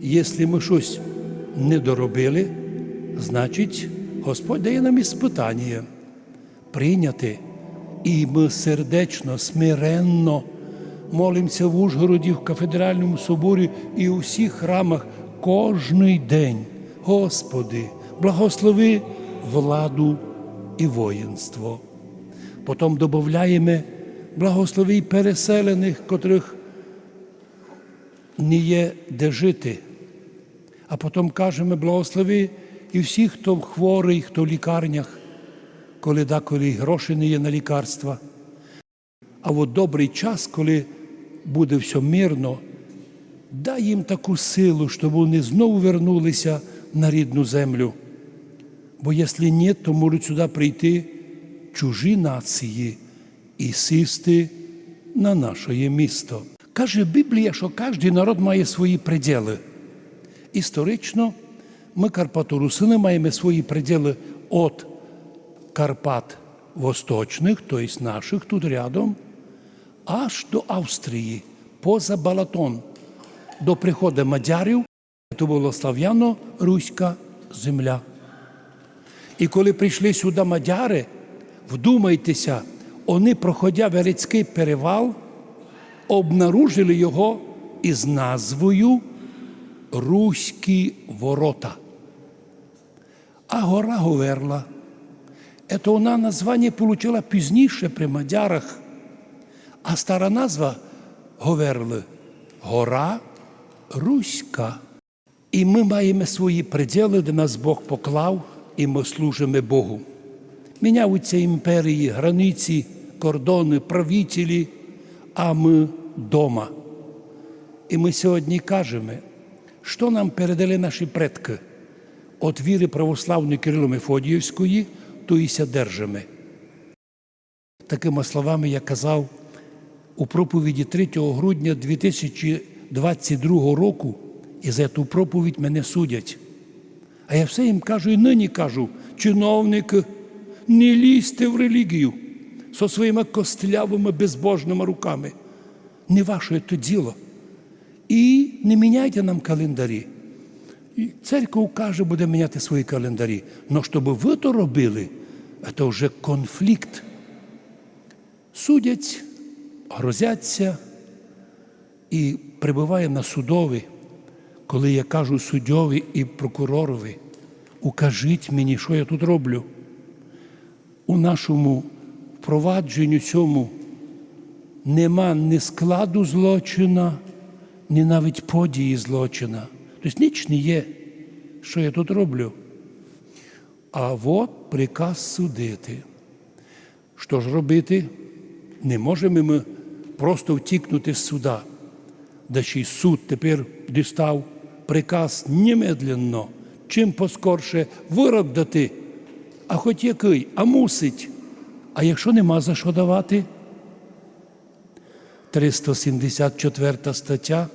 Якщо ми щось не доробили, значить Господь дає нам іспитання прийняти. І ми сердечно, смиренно молимося в Ужгороді, в кафедральному соборі і у всіх храмах кожний день. Господи, благослови владу і воїнство. Потім додаємо благослови переселених, котрих не є де жити. А потім кажемо благослови і всіх, хто хворий, хто в лікарнях, коли деколи грошей не є на лікарства. А от добрий час, коли буде все мирно, дай їм таку силу, щоб вони знову вернулися на рідну землю. Бо якщо ні, то можуть сюди прийти чужі нації і сісти на наше місто. Каже Біблія, що кожен народ має свої приділи. Історично ми, Карпаторусини, маємо свої приділи від Карпат Восточних, тобто наших тут рядом, аж до Австрії, поза Балатон, до приходу мадярів, це була слав'яно-руська земля. І коли прийшли сюди мадяри, вдумайтеся, вони, проходя Верецький перевал, обнаружили його із назвою Руські ворота. А гора Говерла. Це вона названня отримала пізніше при мадярах. А стара назва Говерли Гора Руська. І ми маємо свої приділи, де нас Бог поклав, і ми служимо Богу. Міняються імперії, границі, кордони, правителі, а ми вдома. І ми сьогодні кажемо, що нам передали наші предки від віри православної Кирило Мефодіївської, то і ся держимо. Такими словами я казав у проповіді 3 грудня 2022 року, і за ту проповідь мене судять. А я все їм кажу і нині кажу, чиновники, не лізьте в релігію зі своїми костлявими безбожними руками. Не ваше то діло. І не міняйте нам календарі. І церква каже, буде міняти свої календарі. Но щоб ви то робили, це вже конфлікт. Судять, грозяться і прибуває на судові, коли я кажу суддьові і прокуророві, укажіть мені, що я тут роблю. У нашому впровадженню цьому нема ні складу злочина, ні навіть події злочина. Тобто ніч не є, що я тут роблю. А от приказ судити. Що ж робити? Не можемо ми просто втікнути з суда. Да ще й суд тепер дістав приказ немедленно, чим поскорше вирок дати, а хоч який, а мусить. А якщо нема за що давати? 374 стаття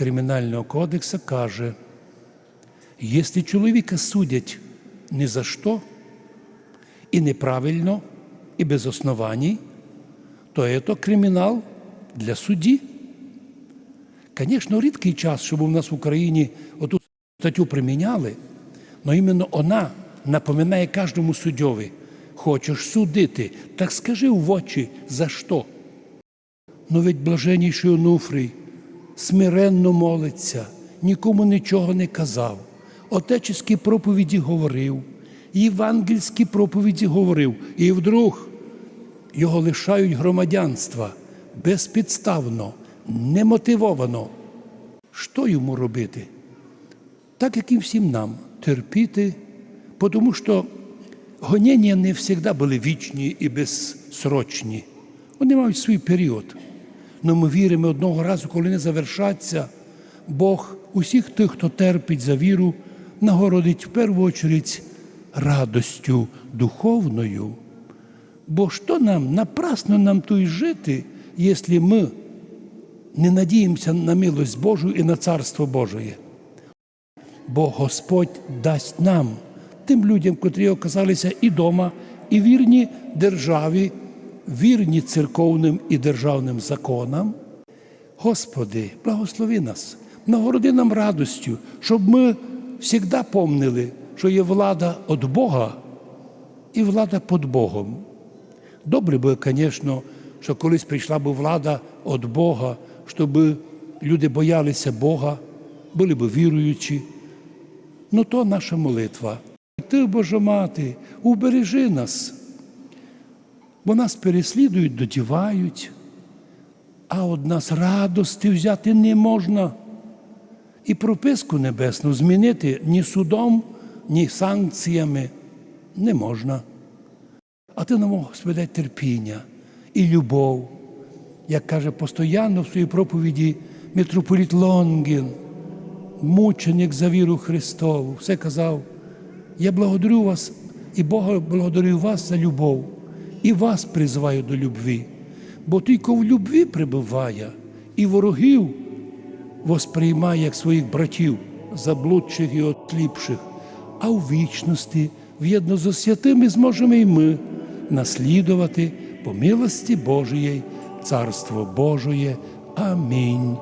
Кримінального кодексу каже, якщо чоловіка судять ні за що, і неправильно, і без оснований, то це кримінал для судді. Звісно, рідкий час, щоб у нас в Україні оту статтю приміняли, але іменно вона напоминає кожному суддьові. Хочеш судити, так скажи в очі за що. Ну ведь блаженніший Онуфрій смиренно молиться, нікому нічого не казав, отечеські проповіді говорив, євангельські проповіді говорив, і вдруг його лишають громадянства безпідставно, немотивовано. Що йому робити? Так як і всім нам терпіти, тому що гонення не завжди були вічні і безсрочні. Вони мають свій період. Но ми віримо одного разу, коли не завершаться, Бог усіх тих, хто терпить за віру, нагородить в першу чергу радостю духовною. Бо що нам, напрасно нам тут жити, якщо ми не надіємося на милость Божу і на Царство Божє? Бо Господь дасть нам, тим людям, котрі оказалися і дома, і вірні державі, вірні церковним і державним законам. Господи, благослови нас, нагороди нам радостю, щоб ми завжди помнили, що є влада від Бога і влада під Богом. Добре би, звісно, що колись прийшла б влада від Бога, щоб люди боялися Бога, були б віруючі. Ну то наша молитва. Ти, Божа мати, убережи нас, бо нас переслідують, додівають, а од нас радости взяти не можна. І прописку небесну змінити ні судом, ні санкціями не можна. А ти нам, Господи, терпіння і любов, як каже постоянно в своїй проповіді митрополіт Лонгін, мученик за віру Христову, все казав, я благодарю вас і Бога благодарю вас за любов, і вас призиваю до любві, бо тільки в любві прибуває і ворогів восприймає як своїх братів, заблудших і отліпших, а у вічності, в'єдно з святими, зможемо і ми наслідувати по милості Божої Царство Божоє. Амінь.